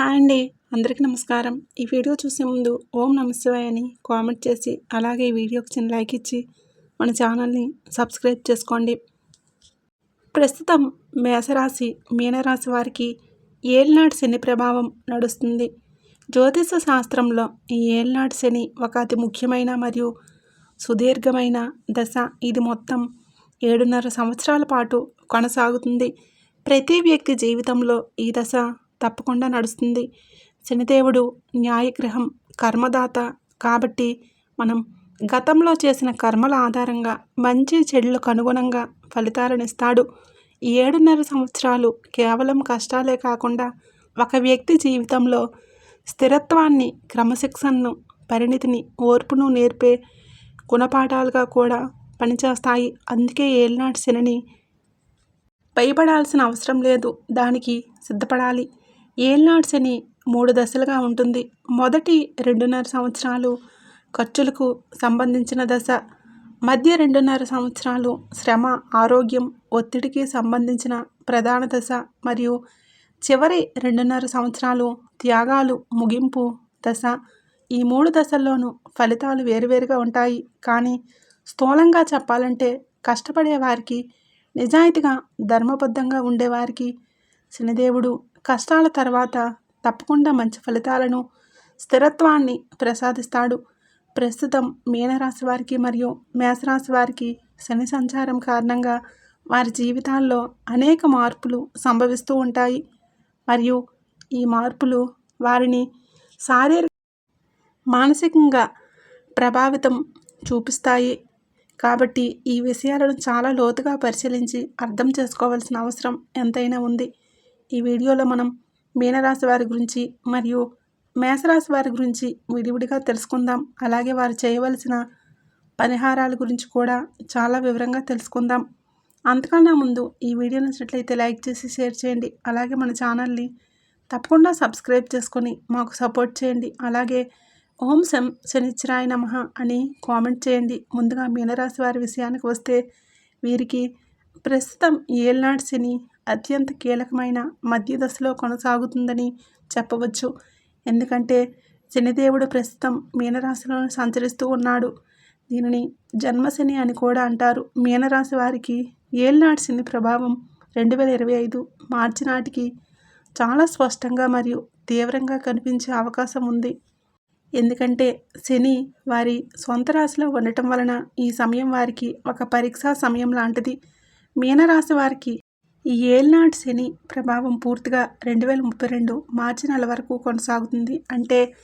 Hi అండి. అందరికీ నమస్కారం. ఈ వీడియో చూసే ముందు ఓం నమశివాయ అని కామెంట్ చేసి అలాగే ఈ వీడియోకి చిన్న లైక్ ఇచ్చి మన ఛానల్ని సబ్స్క్రైబ్ చేసుకోండి. ప్రస్తుతం మేషరాశి మీనరాశి వారికి ఏళ్ళనాటి శని ప్రభావం నడుస్తుంది. జ్యోతిష శాస్త్రంలో ఈ ఏళ్ళనాటి శని ఒక అతి ముఖ్యమైన మరియు సుదీర్ఘమైన దశ. ఇది మొత్తం ఏడున్నర సంవత్సరాల పాటు కొనసాగుతుంది. ప్రతి వ్యక్తి జీవితంలో ఈ దశ తప్పకుండా నడుస్తుంది. శనిదేవుడు న్యాయగ్రహం కర్మదాత కాబట్టి మనం గతంలో చేసిన కర్మల ఆధారంగా మంచి చెడులకు అనుగుణంగా ఫలితాలను ఇస్తాడు. ఈ ఏడున్నర సంవత్సరాలు కేవలం కష్టాలే కాకుండా ఒక వ్యక్తి జీవితంలో స్థిరత్వాన్ని క్రమశిక్షణను పరిణితిని ఓర్పును నేర్పే గుణపాఠాలుగా కూడా పనిచేస్తాయి. అందుకే ఏళ్ళనాటి శనిని భయపడాల్సిన అవసరం లేదు. దానికి సిద్ధపడాలి. ఏళ్ళనాటి అని మూడు దశలుగా ఉంటుంది. మొదటి రెండున్నర సంవత్సరాలు ఖర్చులకు సంబంధించిన దశ. మధ్య రెండున్నర సంవత్సరాలు శ్రమ ఆరోగ్యం ఒత్తిడికి సంబంధించిన ప్రధాన దశ. మరియు చివరి రెండున్నర సంవత్సరాలు త్యాగాలు ముగింపు దశ. ఈ మూడు దశల్లోనూ ఫలితాలు వేరువేరుగా ఉంటాయి. కానీ స్థూలంగా చెప్పాలంటే కష్టపడే వారికి నిజాయితీగా ధర్మబద్ధంగా ఉండేవారికి శనిదేవుడు కష్టాల తర్వాత తప్పకుండా మంచి ఫలితాలను స్థిరత్వాన్ని ప్రసాదిస్తాడు. ప్రస్తుతం మీనరాశి వారికి మరియు మేషరాశి వారికి శని సంచారం కారణంగా వారి జీవితాల్లో అనేక మార్పులు సంభవిస్తూ ఉంటాయి. మరియు ఈ మార్పులు వారిని శారీరక మానసికంగా ప్రభావితం చూపిస్తాయి. కాబట్టి ఈ విషయాలను చాలా లోతుగా పరిశీలించి అర్థం చేసుకోవాల్సిన అవసరం ఎంతైనా ఉంది. ఈ వీడియోలో మనం మీనరాశి వారి గురించి మరియు మేషరాశి వారి గురించి విడివిడిగా తెలుసుకుందాం. అలాగే వారు చేయవలసిన పరిహారాల గురించి కూడా చాలా వివరంగా తెలుసుకుందాం. అంతకన్నా ముందు ఈ వీడియో నచ్చినట్లయితే లైక్ చేసి షేర్ చేయండి. అలాగే మన ఛానల్ని తప్పకుండా సబ్స్క్రైబ్ చేసుకొని మాకు సపోర్ట్ చేయండి. అలాగే ఓం శం శనిచ్చిరాయ నమ అని కామెంట్ చేయండి. ముందుగా మీనరాశి వారి విషయానికి వస్తే వీరికి ప్రస్తుతం ఏళ్ళనాటి శని అత్యంత కీలకమైన మధ్య దశలో కొనసాగుతుందని చెప్పవచ్చు. ఎందుకంటే శనిదేవుడు ప్రస్తుతం మీనరాశిలో సంచరిస్తూ ఉన్నాడు. దీనిని జన్మశని అని కూడా అంటారు. మీనరాశి వారికి ఏళ్ళనాటి శని ప్రభావం రెండు వేల ఇరవై ఐదు మార్చి నాటికి చాలా స్పష్టంగా మరియు తీవ్రంగా కనిపించే అవకాశం ఉంది. ఎందుకంటే శని వారి సొంత రాశిలో ఉండటం వలన ఈ సమయం వారికి ఒక పరీక్షా సమయం లాంటిది. మీనరాశి వారికి ఈ ఏళ్ళనాటి శని ప్రభావం పూర్తిగా రెండు వేల ముప్పై రెండు మార్చి నెల వరకు కొనసాగుతుంది. అంటే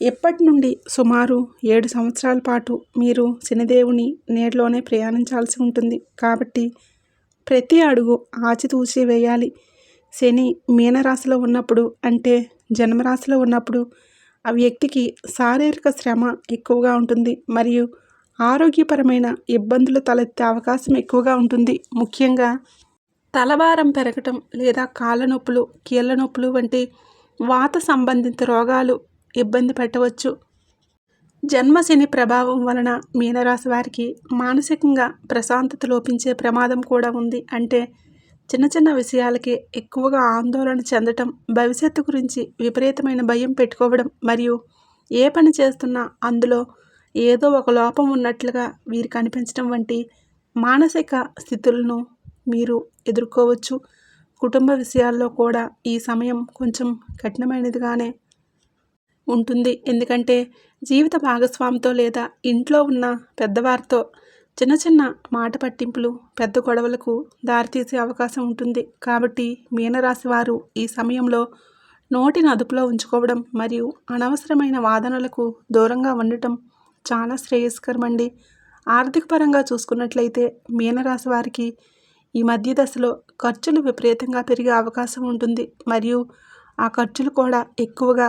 ఎప్పటి నుండి సుమారు ఏడు సంవత్సరాల పాటు మీరు శనిదేవుని నేడులోనే ప్రయాణించాల్సి ఉంటుంది. కాబట్టి ప్రతి అడుగు ఆచితూచి వేయాలి. శని మీనరాశిలో ఉన్నప్పుడు అంటే జన్మరాశిలో ఉన్నప్పుడు ఆ వ్యక్తికి శారీరక శ్రమ ఎక్కువగా ఉంటుంది. మరియు ఆరోగ్యపరమైన ఇబ్బందులు తలెత్తే అవకాశం ఎక్కువగా ఉంటుంది. ముఖ్యంగా తలభారం పెరగటం లేదా కాళ్ళ నొప్పులు కీళ్ళ నొప్పులు వంటి వాత సంబంధిత రోగాలు ఇబ్బంది పెట్టవచ్చు. జన్మశని ప్రభావం వలన మీనరాశి వారికి మానసికంగా ప్రశాంతత లోపించే ప్రమాదం కూడా ఉంది. అంటే చిన్న చిన్న విషయాలకే ఎక్కువగా ఆందోళన చెందటం భవిష్యత్తు గురించి విపరీతమైన భయం పెట్టుకోవడం మరియు ఏ పని చేస్తున్నా అందులో ఏదో ఒక లోపం ఉన్నట్లుగా వీరికి అనిపించడం వంటి మానసిక స్థితులను మీరు ఎదుర్కోవచ్చు. కుటుంబ విషయాల్లో కూడా ఈ సమయం కొంచెం కఠినమైనదిగానే ఉంటుంది. ఎందుకంటే జీవిత భాగస్వామితో లేదా ఇంట్లో ఉన్న పెద్దవారితో చిన్న చిన్న మాట పట్టింపులు పెద్ద గొడవలకు దారితీసే అవకాశం ఉంటుంది. కాబట్టి మీనరాశి వారు ఈ సమయంలో నోటిని అదుపులో ఉంచుకోవడం మరియు అనవసరమైన వాదనలకు దూరంగా ఉండటం చాలా శ్రేయస్కరమండి. ఆర్థిక పరంగా చూసుకున్నట్లయితే మీనరాశి వారికి ఈ మధ్య దశలో ఖర్చులు విపరీతంగా పెరిగే అవకాశం ఉంటుంది. మరియు ఆ ఖర్చులు కూడా ఎక్కువగా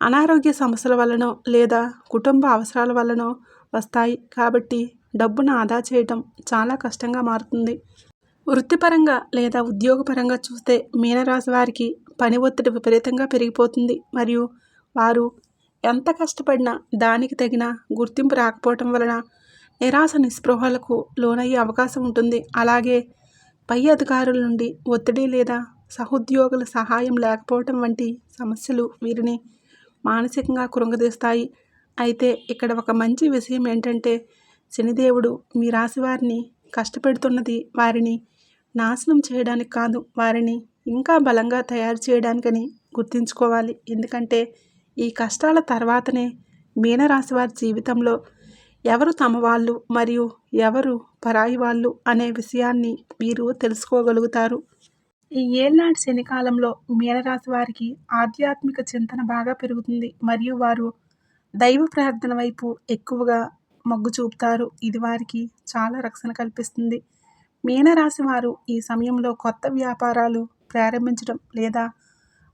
అనారోగ్య సమస్యల వలనో లేదా కుటుంబ అవసరాల వలనో వస్తాయి. కాబట్టి డబ్బును ఆదా చేయటం చాలా కష్టంగా మారుతుంది. వృత్తిపరంగా లేదా ఉద్యోగపరంగా చూస్తే మీనరాశి వారికి పని ఒత్తిడి విపరీతంగా పెరిగిపోతుంది. మరియు వారు ఎంత కష్టపడినా దానికి తగిన గుర్తింపు రాకపోవటం వలన నిరాశ నిస్పృహలకు లోనయ్యే అవకాశం ఉంటుంది. అలాగే పై అధికారుల నుండి ఒత్తిడి లేదా సహోద్యోగుల సహాయం లేకపోవటం వంటి సమస్యలు వీరిని మానసికంగా కృంగదీస్తాయి. అయితే ఇక్కడ ఒక మంచి విషయం ఏంటంటే శనిదేవుడు మీ రాశి వారిని కష్టపెడుతున్నది వారిని నాశనం చేయడానికి కాదు వారిని ఇంకా బలంగా తయారు చేయడానికని గుర్తుంచుకోవాలి. ఎందుకంటే ఈ కష్టాల తర్వాతనే మీనరాశి వారి జీవితంలో ఎవరు తమ వాళ్ళు మరియు ఎవరు పరాయి వాళ్ళు అనే విషయాన్ని వీరు తెలుసుకోగలుగుతారు. ఈ ఏళ్నాటి శనికాలంలో మీనరాశి వారికి ఆధ్యాత్మిక చింతన బాగా పెరుగుతుంది. మరియు వారు దైవ ప్రార్థన వైపు ఎక్కువగా మొగ్గు చూపుతారు. ఇది వారికి చాలా రక్షణ కల్పిస్తుంది. మీనరాశి వారు ఈ సమయంలో కొత్త వ్యాపారాలు ప్రారంభించడం లేదా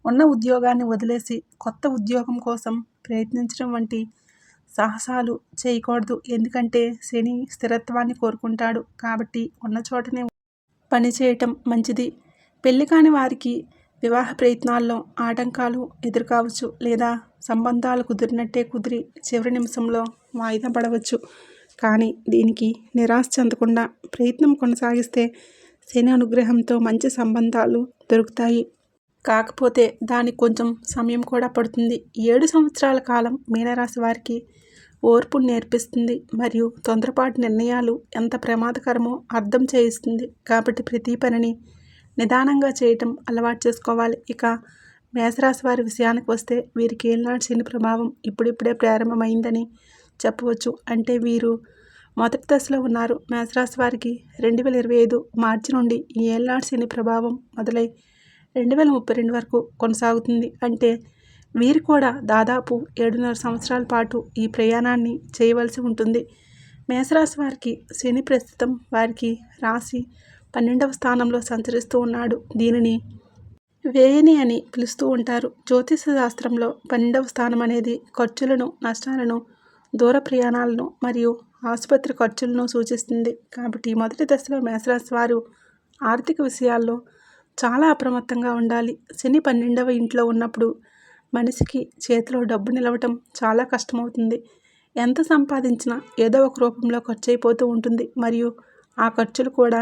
ఉన్న ఉద్యోగాన్ని వదిలేసి కొత్త ఉద్యోగం కోసం ప్రయత్నించడం వంటి సాహసాలు చేయకూడదు. ఎందుకంటే శని స్థిరత్వాన్ని కోరుకుంటాడు. కాబట్టి ఉన్న చోటనే పని చేయటం మంచిది. పెళ్ళి కాని వారికి వివాహ ప్రయత్నాల్లో ఆటంకాలు ఎదురుకావచ్చు లేదా సంబంధాలు కుదిరినట్టే కుదిరి చివరి నిమిషంలో వాయిదా పడవచ్చు. కానీ దీనికి నిరాశ చెందకుండా ప్రయత్నం కొనసాగిస్తే శని అనుగ్రహంతో మంచి సంబంధాలు దొరుకుతాయి. కాకపోతే దానికి కొంచెం సమయం కూడా పడుతుంది. ఏడు సంవత్సరాల కాలం మీనరాశి వారికి ఓర్పు నేర్పిస్తుంది. మరియు తొందరపాటు నిర్ణయాలు ఎంత ప్రమాదకరమో అర్థం చేయిస్తుంది. కాబట్టి ప్రతి పనిని నిదానంగా చేయటం అలవాటు చేసుకోవాలి. ఇక మేషరాశి వారి విషయానికి వస్తే వీరికి ఏళ్ళనాటి శని ప్రభావం ఇప్పుడిప్పుడే ప్రారంభమైందని చెప్పవచ్చు. అంటే వీరు మొదటి దశలో ఉన్నారు. మేషరాశి వారికి రెండు వేల ఇరవై ఐదు మార్చి నుండి ఈ ఏళ్ళనాడు శని ప్రభావం మొదలై రెండు వేల ముప్పై రెండు వరకు కొనసాగుతుంది. అంటే వీరు కూడా దాదాపు ఏడున్నర సంవత్సరాల పాటు ఈ ప్రయాణాన్ని చేయవలసి ఉంటుంది. మేషరాశి వారికి శని ప్రస్తుతం వారికి రాశి పన్నెండవ స్థానంలో సంచరిస్తూ ఉన్నాడు. దీనిని వేయని అని పిలుస్తూ ఉంటారు. జ్యోతిష శాస్త్రంలో పన్నెండవ స్థానం అనేది ఖర్చులను నష్టాలను దూర ప్రయాణాలను మరియు ఆసుపత్రి ఖర్చులను సూచిస్తుంది. కాబట్టి మొదటి దశలో మేషరాశి వారు ఆర్థిక విషయాల్లో చాలా అప్రమత్తంగా ఉండాలి. శని పన్నెండవ ఇంట్లో ఉన్నప్పుడు మనిషికి చేతిలో డబ్బు నిలవటం చాలా కష్టమవుతుంది. ఎంత సంపాదించినా ఏదో ఒక రూపంలో ఖర్చు అయిపోతూ ఉంటుంది. మరియు ఆ ఖర్చులు కూడా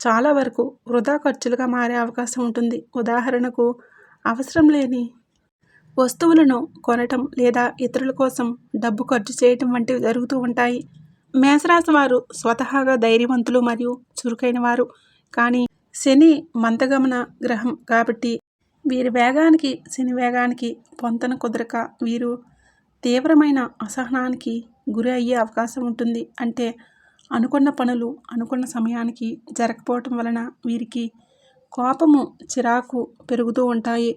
చాలా వరకు వృధా ఖర్చులుగా మారే అవకాశం ఉంటుంది. ఉదాహరణకు అవసరం లేని వస్తువులను కొనటం లేదా ఇతరుల కోసం డబ్బు ఖర్చు చేయటం వంటివి జరుగుతూ ఉంటాయి. మేషరాశి వారు స్వతహాగా ధైర్యవంతులు మరియు చురుకైన వారు కానీ శని మందగమన గ్రహం కాబట్టి వీరి వేగానికి శని వేగానికి పొంతన కుదరక వీరు తీవ్రమైన అసహనానికి గురి అయ్యే అవకాశం ఉంటుంది. అంటే అనుకున్న పనులు అనుకున్న సమయానికి జరగకపోవటం వలన వీరికి కోపము చిరాకు పెరుగుతూ ఉంటాయి.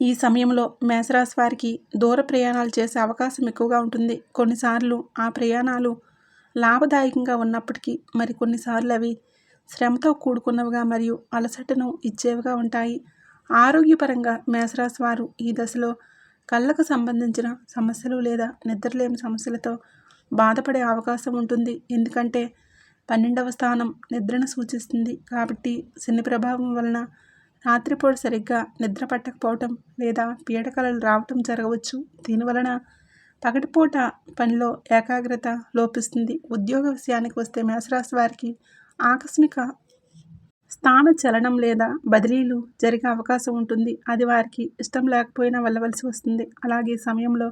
ఈ సమయంలో మేషరాశి వారికి దూర ప్రయాణాలు చేసే అవకాశం ఎక్కువగా ఉంటుంది. కొన్నిసార్లు ఆ ప్రయాణాలు లాభదాయకంగా ఉన్నప్పటికీ మరి కొన్నిసార్లు అవి శ్రమతో కూడుకున్నవిగా మరియు అలసటను ఇచ్చేవిగా ఉంటాయి. ఆరోగ్యపరంగా మేషరాశి వారు ఈ దశలో కళ్ళకు సంబంధించిన సమస్యలు లేదా నిద్రలేని సమస్యలతో బాధపడే అవకాశం ఉంటుంది. ఎందుకంటే పన్నెండవ స్థానం నిద్రను సూచిస్తుంది. కాబట్టి శని ప్రభావం వలన రాత్రిపూట సరిగ్గా నిద్ర పట్టకపోవటం లేదా పీడకలలు రావటం జరగవచ్చు. దీనివలన పగటిపూట పనిలో ఏకాగ్రత లోపిస్తుంది. ఉద్యోగ విషయానికి వస్తే మేషరాశి వారికి ఆకస్మిక స్థాన చలనం లేదా బదిలీలు జరిగే అవకాశం ఉంటుంది. అది వారికి ఇష్టం లేకపోయినా వెళ్ళవలసి వస్తుంది. అలాగే సమయంలో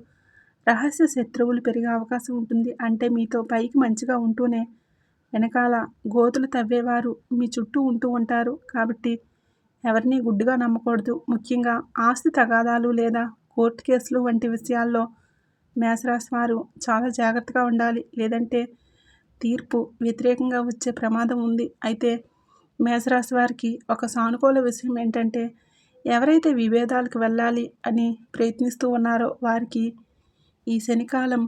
రహస్య శత్రువులు పెరిగే అవకాశం ఉంటుంది. అంటే మీతో పైకి మంచిగా ఉంటూనే వెనకాల గోతులు తవ్వేవారు మీ చుట్టూ ఉంటూ ఉంటారు. కాబట్టి ఎవరిని గుడ్డుగా నమ్మకూడదు. ముఖ్యంగా ఆస్తి తగాదాలు లేదా కోర్టు కేసులు వంటి విషయాల్లో మేషరాశి వారు చాలా జాగ్రత్తగా ఉండాలి. లేదంటే తీర్పు వ్యతిరేకంగా వచ్చే ప్రమాదం ఉంది. అయితే మేషరాశి వారికి ఒక సానుకూల విషయం ఏంటంటే ఎవరైతే విభేదాలకు వెళ్ళాలి అని ప్రయత్నిస్తూ ఉన్నారో వారికి ఈ శనికాలం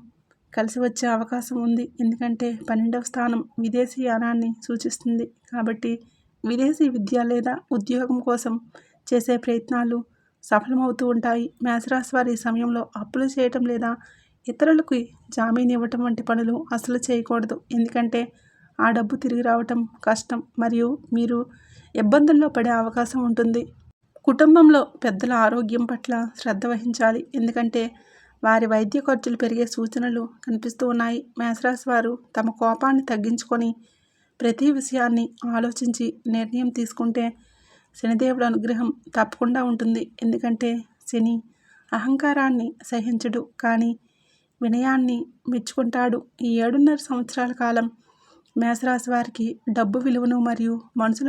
కలిసి వచ్చే అవకాశం ఉంది. ఎందుకంటే పన్నెండవ స్థానం విదేశీ యానాన్ని సూచిస్తుంది. కాబట్టి విదేశీ విద్య లేదా ఉద్యోగం కోసం చేసే ప్రయత్నాలు సఫలమవుతూ ఉంటాయి. మేషరాశి వారి సమయంలో అప్పులు చేయటం లేదా ఇతరులకు జామీన్ ఇవ్వటం వంటి పనులు అసలు చేయకూడదు. ఎందుకంటే ఆ డబ్బు తిరిగి రావటం కష్టం మరియు మీరు ఇబ్బందుల్లో పడే అవకాశం ఉంటుంది. కుటుంబంలో పెద్దల ఆరోగ్యం పట్ల శ్రద్ధ వహించాలి. ఎందుకంటే వారి వైద్య ఖర్చులు పెరిగే సూచనలు కనిపిస్తూ ఉన్నాయి. మేషరాశి వారు తమ కోపాన్ని తగ్గించుకొని ప్రతి విషయాన్ని ఆలోచించి నిర్ణయం తీసుకుంటే శనిదేవుడు అనుగ్రహం తప్పకుండా ఉంటుంది. ఎందుకంటే శని అహంకారాన్ని సహించడు. కానీ వినయాన్ని మెచ్చుకుంటాడు. ఈ ఏడున్నర సంవత్సరాల కాలం మేషరాశి వారికి డబ్బు విలువను మరియు మనుషుల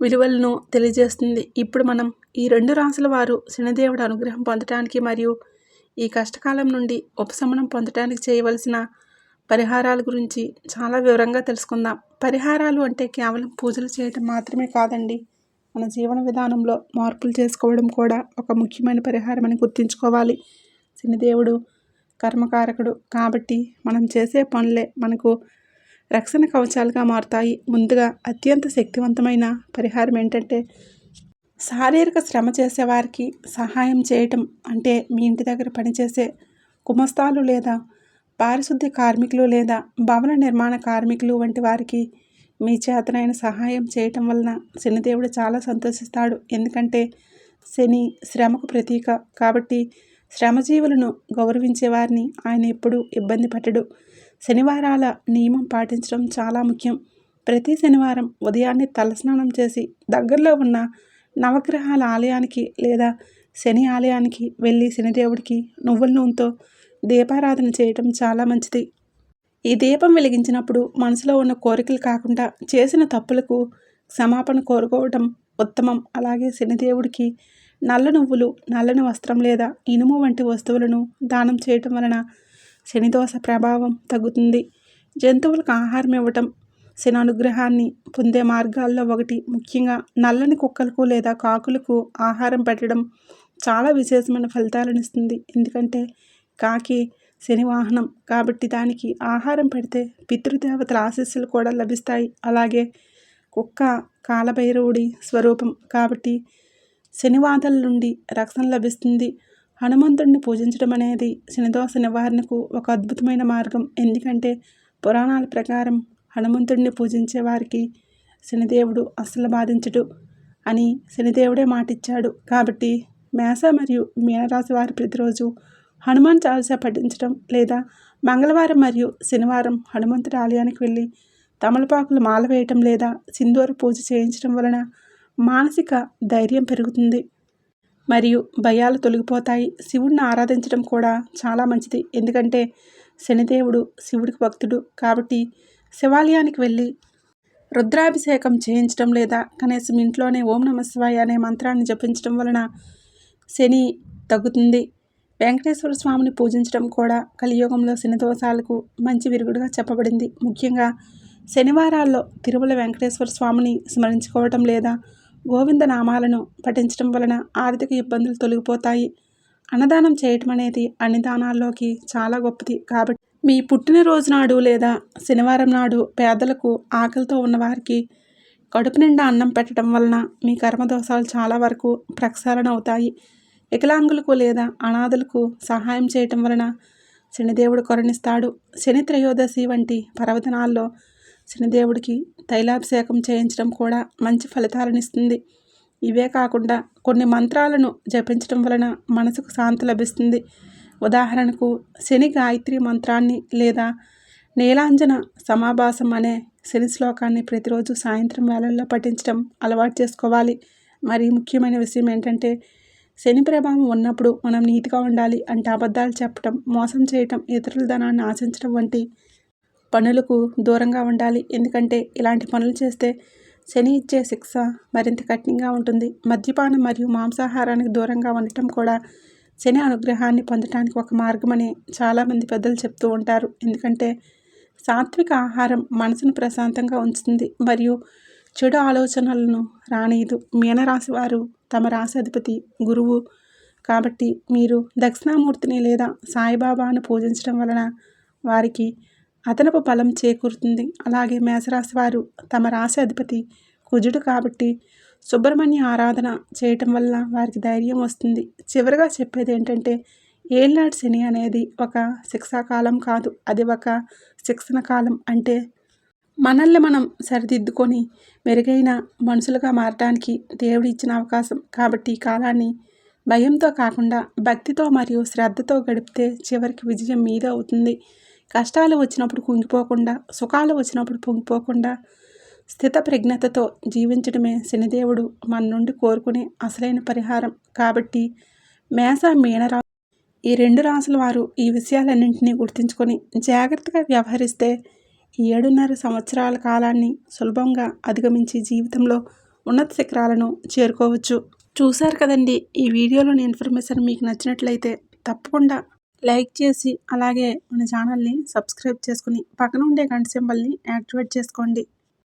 విలువలను తెలియజేస్తుంది. ఇప్పుడు మనం ఈ రెండు రాశుల వారు శనిదేవుడు అనుగ్రహం పొందటానికి మరియు ఈ కష్టకాలం నుండి ఉపశమనం పొందటానికి చేయవలసిన పరిహారాల గురించి చాలా వివరంగా తెలుసుకుందాం. పరిహారాలు అంటే కేవలం పూజలు చేయటం మాత్రమే కాదండి. మన జీవన విధానంలో మార్పులు చేసుకోవడం కూడా ఒక ముఖ్యమైన పరిహారం అని గుర్తుంచుకోవాలి. శనిదేవుడు కర్మకారకుడు. కాబట్టి మనం చేసే పనులే మనకు రక్షణ కవచాలుగా మారుతాయి. ముందుగా అత్యంత శక్తివంతమైన పరిహారం ఏంటంటే శారీరక శ్రమ చేసేవారికి సహాయం చేయటం. అంటే మీ ఇంటి దగ్గర పనిచేసే కుమస్తాలు లేదా పారిశుద్ధ్య కార్మికులు లేదా భవన నిర్మాణ కార్మికులు వంటి వారికి మీ చేతనైన సహాయం చేయటం వలన శనిదేవుడు చాలా సంతోషిస్తాడు. ఎందుకంటే శని శ్రమకు ప్రతీక. కాబట్టి శ్రమజీవులను గౌరవించేవారిని ఆయన ఎప్పుడూ ఇబ్బంది పెట్టడు. శనివారాల నియమం పాటించడం చాలా ముఖ్యం. ప్రతి శనివారం ఉదయాన్నే తలస్నానం చేసి దగ్గరలో ఉన్న నవగ్రహాల ఆలయానికి లేదా శని ఆలయానికి వెళ్ళి శనిదేవుడికి నువ్వుల నూనెతో దీపారాధన చేయటం చాలా మంచిది. ఈ దీపం వెలిగించినప్పుడు మనసులో ఉన్న కోరికలు కాకుండా చేసిన తప్పులకు క్షమాపణ కోరుకోవటం ఉత్తమం. అలాగే శనిదేవుడికి నల్ల నువ్వులు నల్లని వస్త్రం లేదా ఇనుము వంటి వస్తువులను దానం చేయటం వలన శనిదోష ప్రభావం తగ్గుతుంది. జంతువులకు ఆహారం ఇవ్వటం శని అనుగ్రహాన్ని పొందే మార్గాల్లో ఒకటి. ముఖ్యంగా నల్లని కుక్కలకు లేదా కాకులకు ఆహారం పెట్టడం చాలా విశేషమైన ఫలితాలను ఇస్తుంది. ఎందుకంటే కాకి శని వాహనం కాబట్టి దానికి ఆహారం పెడితే పితృదేవతల ఆశీస్సులు కూడా లభిస్తాయి. అలాగే కుక్క కాలభైరవుడి స్వరూపం కాబట్టి శనివాదల నుండి రక్షణ లభిస్తుంది. హనుమంతుడిని పూజించడం అనేది శనిదోష నివారణకు ఒక అద్భుతమైన మార్గం. ఎందుకంటే పురాణాల ప్రకారం హనుమంతుడిని పూజించే వారికి శనిదేవుడు అస్సలు బాధించడు అని శనిదేవుడే మాటిచ్చాడు. కాబట్టి మేష మరియు మీనరాశి వారి ప్రతిరోజు హనుమాన్ చాలీసా పఠించడం లేదా మంగళవారం మరియు శనివారం హనుమంతుడి ఆలయానికి వెళ్ళి తమలపాకులు మాల వేయటం లేదా సింధూర పూజ చేయించడం వలన మానసిక ధైర్యం పెరుగుతుంది. మరియు భయాలు తొలగిపోతాయి. శివుడిని ఆరాధించడం కూడా చాలా మంచిది. ఎందుకంటే శనిదేవుడు శివుడికి భక్తుడు కాబట్టి శివాలయానికి వెళ్ళి రుద్రాభిషేకం చేయించడం లేదా కనీసం ఇంట్లోనే ఓం నమ శివాయ అనే మంత్రాన్ని జపించడం వలన శని తగ్గుతుంది. వెంకటేశ్వర స్వామిని పూజించడం కూడా కలియుగంలో శని దోషాలకు మంచి విరుగుడుగా చెప్పబడింది. ముఖ్యంగా శనివారాల్లో తిరుమల వెంకటేశ్వర స్వామిని స్మరించుకోవటం లేదా గోవింద నామాలను పఠించడం వలన ఆర్థిక ఇబ్బందులు తొలగిపోతాయి. అన్నదానం చేయటం అనేది అన్ని దానాల్లోకి చాలా గొప్పది కాబట్టి మీ పుట్టినరోజు నాడు లేదా శనివారం నాడు పేదలకు ఆకలితో ఉన్నవారికి కడుపు నిండా అన్నం పెట్టడం వలన మీ కర్మదోషాలు చాలా వరకు ప్రక్షాళన అవుతాయి. వికలాంగులకు లేదా అనాథులకు సహాయం చేయటం వలన శనిదేవుడు కరుణిస్తాడు. శని త్రయోదశి వంటి పర్వదినాల్లో శనిదేవుడికి తైలాభిషేకం చేయించడం కూడా మంచి ఫలితాలను ఇస్తుంది ఇవే కాకుండా కొన్ని మంత్రాలను జపించడం వలన మనసుకు శాంతి లభిస్తుంది. ఉదాహరణకు శని గాయత్రి మంత్రాన్ని లేదా నీలాంజన సమాభాసం అనే శని శ్లోకాన్ని ప్రతిరోజు సాయంత్రం వేళల్లో పఠించడం అలవాటు చేసుకోవాలి. మరి ముఖ్యమైన విషయం ఏంటంటే శని ప్రభావం ఉన్నప్పుడు మనం నీతిగా ఉండాలి అంటే అబద్ధాలు చెప్పటం మోసం చేయటం ఇతరుల ధనాన్ని ఆశించడం వంటి పనులకు దూరంగా ఉండాలి. ఎందుకంటే ఇలాంటి పనులు చేస్తే శని ఇచ్చే శిక్ష మరింత కఠినంగా ఉంటుంది. మద్యపానం మరియు మాంసాహారానికి దూరంగా ఉండటం కూడా శని అనుగ్రహాన్ని పొందటానికి ఒక మార్గమని చాలామంది పెద్దలు చెప్తూ ఉంటారు. ఎందుకంటే సాత్విక ఆహారం మనసును ప్రశాంతంగా ఉంచుతుంది మరియు చెడు ఆలోచనలను రానియదు. మీనరాశి వారు తమ రాశి అధిపతి గురువు కాబట్టి మీరు దక్షిణామూర్తిని లేదా సాయిబాబాను పూజించడం వలన వారికి అదనపు బలం చేకూరుతుంది. అలాగే మేషరాశి వారు తమ రాశి అధిపతి కుజుడు కాబట్టి సుబ్రహ్మణ్య ఆరాధన చేయటం వల్ల వారికి ధైర్యం వస్తుంది. చివరిగా చెప్పేది ఏంటంటే ఏళ్ళనాటి శని అనేది ఒక శిక్షాకాలం కాదు. అది ఒక శిక్షణ కాలం అంటే మనల్ని మనం సరిదిద్దుకొని మెరుగైన మనుషులుగా మారడానికి దేవుడు ఇచ్చిన అవకాశం. కాబట్టి ఈ కాలాన్ని భయంతో కాకుండా భక్తితో మరియు శ్రద్ధతో గడిపితే చివరికి విజయం మీద అవుతుంది. కష్టాలు వచ్చినప్పుడు కుంగిపోకుండా సుఖాలు వచ్చినప్పుడు పొంగిపోకుండా స్థిత ప్రజ్ఞతతో జీవించడమే శనిదేవుడు మన నుండి కోరుకునే అసలైన పరిహారం. కాబట్టి మేష మీనరా ఈ రెండు రాసుల వారు ఈ విషయాలన్నింటినీ గుర్తుంచుకొని జాగ్రత్తగా వ్యవహరిస్తే ఏడున్నర సంవత్సరాల కాలాన్ని సులభంగా అధిగమించి జీవితంలో ఉన్నత శిఖరాలను చేరుకోవచ్చు. చూశారు కదండి ఈ వీడియోలోని ఇన్ఫర్మేషన్ మీకు నచ్చినట్లయితే తప్పకుండా లైక్ చేసి అలాగే మన ఛానల్ని సబ్స్క్రైబ్ చేసుకుని పక్కన ఉండే గంట సింబల్ని యాక్టివేట్ చేసుకోండి.